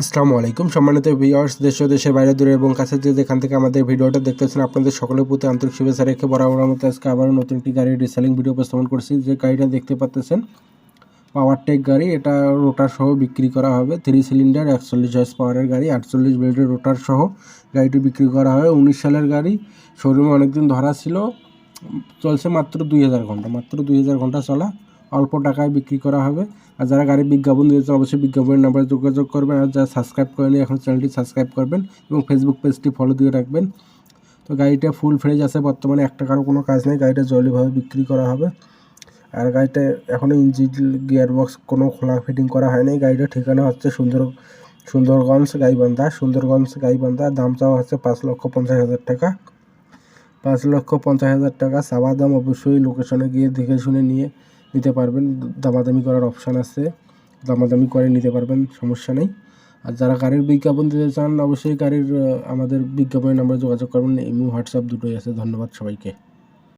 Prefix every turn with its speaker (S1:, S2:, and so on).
S1: আসসালামু আলাইকুম। সম্মানিত ভিউয়ার্স দেশ দেশের বাইরে দূরে এবং কাছে যে যেখান থেকে আমাদের ভিডিওটা দেখতেছেন, আপনাদের সকলের প্রতি আন্তরিক শুভেচ্ছা রেখে বরাবর মতো আজকে আবারও নতুন একটি গাড়ির রিসেলিং ভিডিও উপস্থাপন করছি। যে গাড়িটা দেখতে পাচ্ছেন পাওয়ার টেক গাড়ি, এটা রোটার সহ বিক্রি করা হবে। থ্রি সিলিন্ডার একচল্লিশ হর্স পাওয়ারের গাড়ি, আটচল্লিশ বেল্টের রোটার সহ গাড়িটি বিক্রি করা হয় উনিশ সালের গাড়ি শোরুমে অনেকদিন ধরা ছিল, চলছে মাত্র দুই হাজার ঘণ্টা, মাত্র দুই হাজার ঘণ্টা চলা। অল্প টাকায় বিক্রি করা হবে। আর যারা গাড়ির বিজ্ঞাপন দিয়েছেন অবশ্যই বিজ্ঞাপনের নাম্বারে যোগাযোগ করবেন। আর যারা সাবস্ক্রাইব করেনি, এখন চ্যানেলটি সাবস্ক্রাইব করবেন এবং ফেসবুক পেজটি ফলো দিয়ে রাখবেন। তো গাড়িটা ফুল ফ্রেজ আছে, বর্তমানে এক টাকারও কোনো কাজ নেই। গাড়িটা জলিভাবে বিক্রি করা হবে। আর গাড়িটা এখনও ইঞ্জিন গিয়ারবক্স কোনো খোলা ফিটিং করা হয়নি। গাড়িটা ঠিকানা হচ্ছে সুন্দর, সুন্দরগঞ্জ, গাইবান্ধা। সুন্দরগঞ্জ, গাইবান্ধা, দাম চাওয়া হচ্ছে পাঁচ লক্ষ পঞ্চাশ হাজার টাকা। পাঁচ লক্ষ পঞ্চাশ হাজার টাকা। চাওয়া দাম অবশ্যই লোকেশনে গিয়ে দেখে শুনে নিয়ে নিতে পারবেন। দামাদামি করার অপশান আছে। দামাদামি করে নিতে পারবেন, সমস্যা নেই। আর যারা গাড়ির বিজ্ঞাপন দিতে চান, অবশ্যই গাড়ির আমাদের বিজ্ঞাপনের নাম্বারে যোগাযোগ করবেন। এমনি হোয়াটসঅ্যাপ দুটোই আছে। ধন্যবাদ সবাইকে।